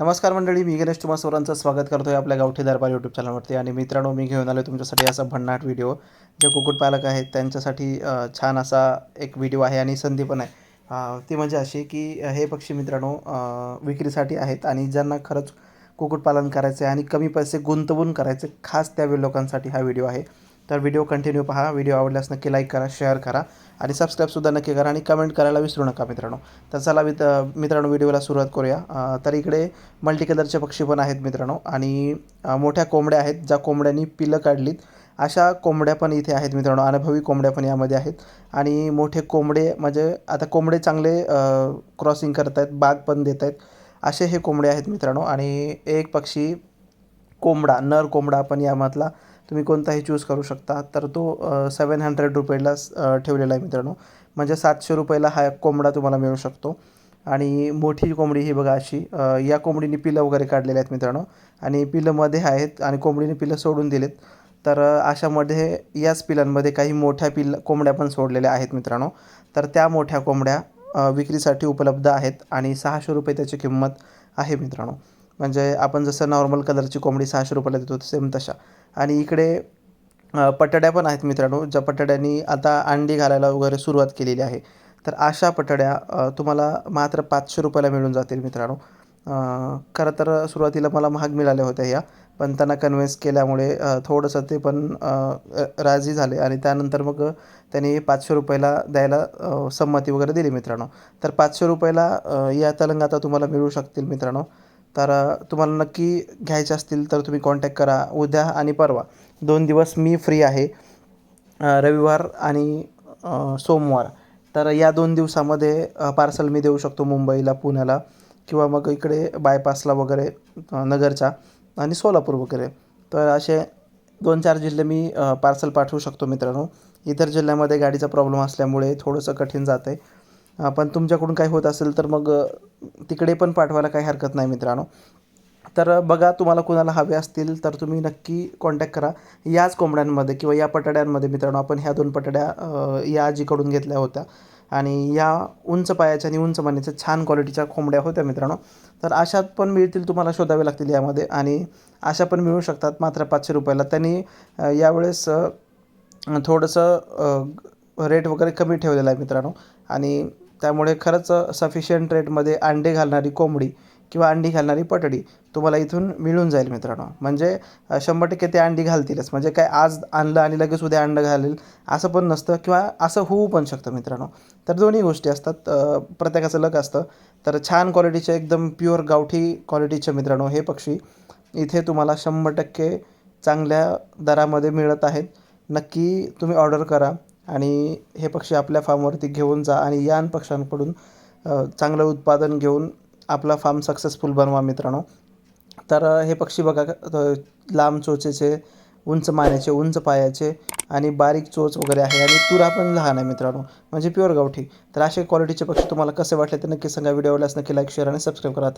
नमस्कार मंडळी मी गणेश तुम्हा सर्वांचं स्वागत करतो आहे आपल्या गावठी दरबार यूट्यूब चॅनलवरती आणि मित्रांनो मी घेऊन आलो तुमच्यासाठी असा भन्नाट व्हिडिओ जे कुक्कुटपालक आहेत त्यांच्यासाठी छान असा एक व्हिडिओ आहे आणि संधी पण आहे. ती म्हणजे अशी की हे पक्षी मित्रांनो विक्रीसाठी आहेत आणि ज्यांना खरंच कुक्कुटपालन करायचं आहे आणि कमी पैसे गुंतवून करायचे खास त्या लोकांसाठी हा व्हिडिओ आहे. तर व्हिडिओ कंटिन्यू पहा. व्हिडिओ आवडल्यास नक्की लाईक करा शेअर करा. आणि सबस्क्राईबसुद्धा नक्की करा आणि कमेंट करायला विसरू नका मित्रांनो. तर चला मित मित्रांनो व्हिडिओला सुरुवात करूया. तर इकडे मल्टी कलरचे पक्षी पण आहेत मित्रांनो. आणि मोठ्या कोंबड्या आहेत ज्या कोंबड्यांनी पिलं काढलीत. अशा कोंबड्या पण इथे आहेत मित्रांनो. अनुभवी कोंबड्या पण यामध्ये आहेत. आणि मोठे कोंबडे म्हणजे आता कोंबडे चांगले क्रॉसिंग करत आहेत बाग पण देत आहेत असे हे कोंबडे आहेत मित्रांनो. आणि एक पक्षी कोंबडा नर कोंबडा आपण यामधला तुम्ही कोणताही चूज करू शकता. तर तो सेवन हंड्रेड रुपयेलाच ठेवलेला आहे मित्रांनो. म्हणजे सातशे रुपयाला हा कोंबडा तुम्हाला मिळू शकतो. आणि मोठी कोंबडी ही बघा अशी या कोंबडीने पिलं वगैरे काढलेले आहेत मित्रांनो. आणि पिलंमध्ये आहेत आणि कोंबडीने पिलं सोडून दिलेत. तर अशामध्ये याच पिलांमध्ये काही मोठ्या पिल कोंबड्या पण सोडलेल्या आहेत मित्रांनो. तर त्या मोठ्या कोंबड्या विक्रीसाठी उपलब्ध आहेत. आणि सहाशे रुपये त्याची किंमत आहे मित्रांनो. म्हणजे आपण जसं नॉर्मल कलरची कोंबडी सहाशे रुपयाला देतो सेम तशा. आणि इकडे पटड्या पण आहेत मित्रांनो ज्या पटड्यांनी आता अंडी घालायला वगैरे सुरुवात केलेली आहे. तर अशा पटड्या तुम्हाला मात्र पाचशे रुपयाला मिळून जातील मित्रांनो. खरं तर सुरुवातीला मला महाग मिळाल्या होत्या ह्या पण त्यांना कन्व्हिन्स केल्यामुळे थोडंसं ते पण राजी झाले. आणि त्यानंतर मग त्यांनी पाचशे रुपयाला द्यायला संमती वगैरे दिली मित्रांनो. तर पाचशे रुपयाला या तलंग आता तुम्हाला मिळू शकतील मित्रांनो. तर तुम्हाला नक्की घ्यायचे असतील तर तुम्ही कॉन्टॅक्ट करा. उद्या आणि परवा. दोन दिवस मी फ्री आहे. रविवार आणि सोमवार. तर या दोन दिवसामध्ये पार्सल मी देऊ शकतो मुंबईला पुण्याला किंवा मग इकडे बायपासला वगैरे नगरच्या आणि सोलापूर वगैरे. तर असे दोन चार जिल्हे मी पार्सल पाठवू शकतो मित्रांनो. इतर जिल्ह्यामध्ये गाडीचा प्रॉब्लेम असल्यामुळे थोडंसं कठीण जातं आहे पण तुमच्याकडून काही होत असेल तर मग तिकडे पण पाठवायला काही हरकत नाही मित्रांनो. तर बघा तुम्हाला कोणाला हवे असतील तर तुम्ही नक्की कॉन्टॅक्ट करा. याच कोंबड्यांमध्ये किंवा या पटड्यांमध्ये मित्रांनो आपण ह्या दोन पटड्या या आजीकडून घेतल्या होत्या. आणि या उंच पायाच्या आणि उंच मानेच्या छान क्वालिटीच्या कोंबड्या होत्या मित्रांनो. तर अशात पण मिळतील तुम्हाला शोधावे लागतील यामध्ये. आणि अशा पण मिळू शकतात मात्र पाचशे रुपयाला. त्यांनी यावेळेस थोडंसं रेट वगैरे कमी ठेवलेला आहे मित्रांनो. आणि त्यामुळे खरंच सफिशियंट रेटमध्ये अंडे घालणारी कोंबडी किंवा अंडी घालणारी पटडी तुम्हाला इथून मिळून जाईल मित्रांनो. म्हणजे शंभर टक्के ते अंडी घालतीलच. म्हणजे काय आज आणलं आणि लगेच उद्या अंडं घालेल असं पण नसतं किंवा असं होऊ पण शकतं मित्रांनो. तर दोन्ही गोष्टी असतात. प्रत्येकाचं लक असतं. तर छान क्वालिटीचे एकदम प्युअर गावठी क्वालिटीचे मित्रांनो हे पक्षी इथे तुम्हाला शंभर टक्के चांगल्या दरामध्ये मिळत आहेत. नक्की तुम्ही ऑर्डर करा. आणि हे पक्षी आपल्या फार्मवरती घेऊन जा आणि यान पक्ष्यांकडून चांगलं उत्पादन घेऊन आपला फार्म सक्सेसफुल बनवा मित्रांनो. तर हे पक्षी बघा लांब चोचेचे उंच मानेचे उंच पायाचे आणि बारीक चोच वगैरे आहे आणि तुरा पण लहान आहे मित्रांनो म्हणजे प्युअर गावठी. तर असे क्वालिटीचे पक्षी तुम्हाला कसे वाटले ते नक्की सांगा. व्हिडिओ आवडल्यास नक्की लाईक शेअर आणि सबस्क्राईब करा.